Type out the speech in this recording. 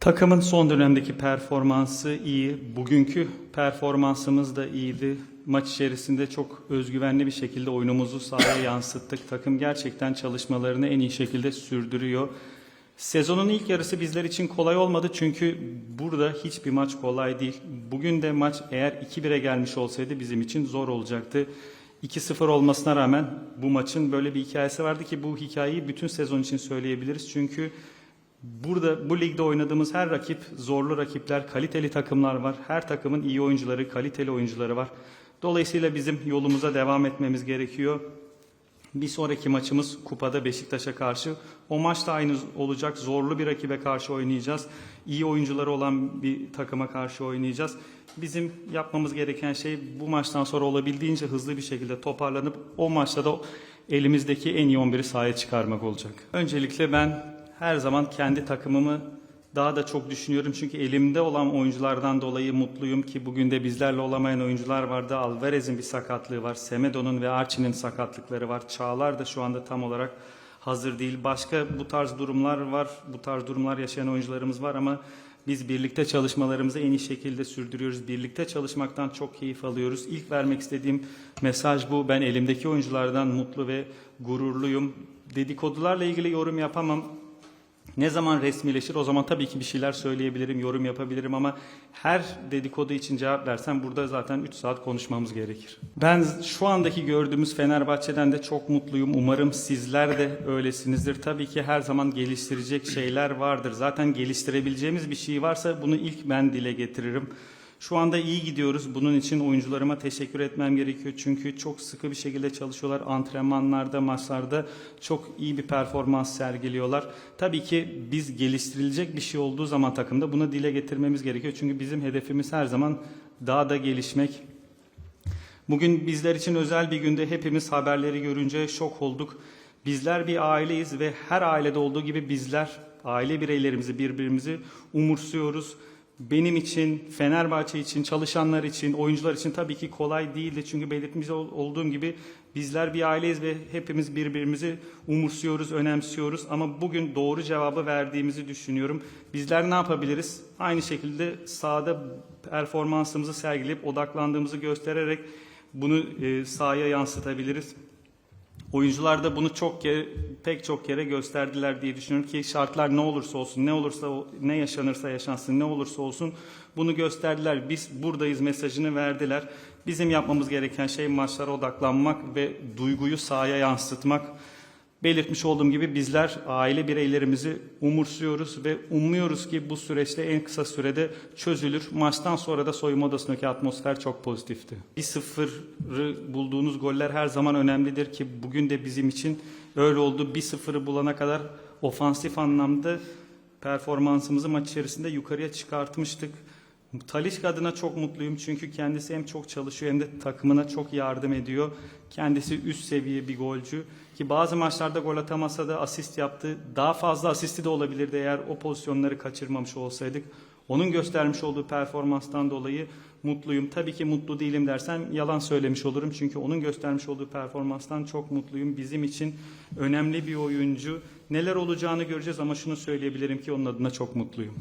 Takımın son dönemdeki performansı iyi. Bugünkü performansımız da iyiydi. Maç içerisinde çok özgüvenli bir şekilde oyunumuzu sahaya yansıttık. Takım gerçekten çalışmalarını en iyi şekilde sürdürüyor. Sezonun ilk yarısı bizler için kolay olmadı çünkü burada hiçbir maç kolay değil. Bugün de maç eğer 2-1'e gelmiş olsaydı bizim için zor olacaktı. 2-0 olmasına rağmen bu maçın böyle bir hikayesi vardı ki bu hikayeyi bütün sezon için söyleyebiliriz. Çünkü Burada bu ligde oynadığımız her rakip zorlu rakipler, kaliteli takımlar var. Her takımın iyi oyuncuları, kaliteli oyuncuları var. Dolayısıyla bizim yolumuza devam etmemiz gerekiyor. Bir sonraki maçımız kupada Beşiktaş'a karşı. O maç da aynı olacak. Zorlu bir rakibe karşı oynayacağız. İyi oyuncuları olan bir takıma karşı oynayacağız. Bizim yapmamız gereken şey bu maçtan sonra olabildiğince hızlı bir şekilde toparlanıp o maçta da elimizdeki en iyi 11'i sahaya çıkarmak olacak. Öncelikle ben her zaman kendi takımımı daha da çok düşünüyorum. Çünkü elimde olan oyunculardan dolayı mutluyum ki bugün de bizlerle olamayan oyuncular vardı. Alvarez'in bir sakatlığı var. Semedo'nun ve Archie'nin sakatlıkları var. Çağlar da şu anda tam olarak hazır değil. Başka bu tarz durumlar var. Bu tarz durumlar yaşayan oyuncularımız var ama biz birlikte çalışmalarımızı en iyi şekilde sürdürüyoruz. Birlikte çalışmaktan çok keyif alıyoruz. İlk vermek istediğim mesaj bu. Ben elimdeki oyunculardan mutlu ve gururluyum. Dedikodularla ilgili yorum yapamam. Ne zaman resmileşir o zaman tabii ki bir şeyler söyleyebilirim, yorum yapabilirim ama her dedikodu için cevap versem burada zaten 3 saat konuşmamız gerekir. Ben şu andaki gördüğümüz Fenerbahçe'den de çok mutluyum. Umarım sizler de öylesinizdir. Tabii ki her zaman geliştirecek şeyler vardır. Zaten geliştirebileceğimiz bir şey varsa bunu ilk ben dile getiririm. Şu anda iyi gidiyoruz. Bunun için oyuncularıma teşekkür etmem gerekiyor. Çünkü çok sıkı bir şekilde çalışıyorlar. Antrenmanlarda, maçlarda çok iyi bir performans sergiliyorlar. Tabii ki biz geliştirilecek bir şey olduğu zaman takımda bunu dile getirmemiz gerekiyor. Çünkü bizim hedefimiz her zaman daha da gelişmek. Bugün bizler için özel bir günde hepimiz haberleri görünce şok olduk. Bizler bir aileyiz ve her ailede olduğu gibi bizler aile bireylerimizi birbirimizi umursuyoruz. Benim için, Fenerbahçe için, çalışanlar için, oyuncular için tabii ki kolay değildi. Çünkü belirtmiş ol- olduğum gibi bizler bir aileyiz ve hepimiz birbirimizi umursuyoruz, önemsiyoruz. Ama bugün doğru cevabı verdiğimizi düşünüyorum. Bizler ne yapabiliriz? Aynı şekilde sahada performansımızı sergileyip odaklandığımızı göstererek bunu e, sahaya yansıtabiliriz. Oyuncular da bunu çok kere, pek çok kere gösterdiler diye düşünüyorum ki şartlar ne olursa olsun, ne olursa ne yaşanırsa yaşansın, ne olursa olsun bunu gösterdiler. Biz buradayız mesajını verdiler. Bizim yapmamız gereken şey maçlara odaklanmak ve duyguyu sahaya yansıtmak. Belirtmiş olduğum gibi bizler aile bireylerimizi umursuyoruz ve umuyoruz ki bu süreçte en kısa sürede çözülür. Maçtan sonra da soyunma odasındaki atmosfer çok pozitifti. 1-0'ı bulduğunuz goller her zaman önemlidir ki bugün de bizim için öyle oldu. 1-0'ı bulana kadar ofansif anlamda performansımızı maç içerisinde yukarıya çıkartmıştık. Talişka adına çok mutluyum çünkü kendisi hem çok çalışıyor hem de takımına çok yardım ediyor. Kendisi üst seviye bir golcü ki bazı maçlarda gol atamasa da asist yaptı. Daha fazla asisti de olabilirdi eğer o pozisyonları kaçırmamış olsaydık. Onun göstermiş olduğu performanstan dolayı mutluyum. Tabii ki mutlu değilim dersem yalan söylemiş olurum. Çünkü onun göstermiş olduğu performanstan çok mutluyum. Bizim için önemli bir oyuncu. Neler olacağını göreceğiz ama şunu söyleyebilirim ki onun adına çok mutluyum.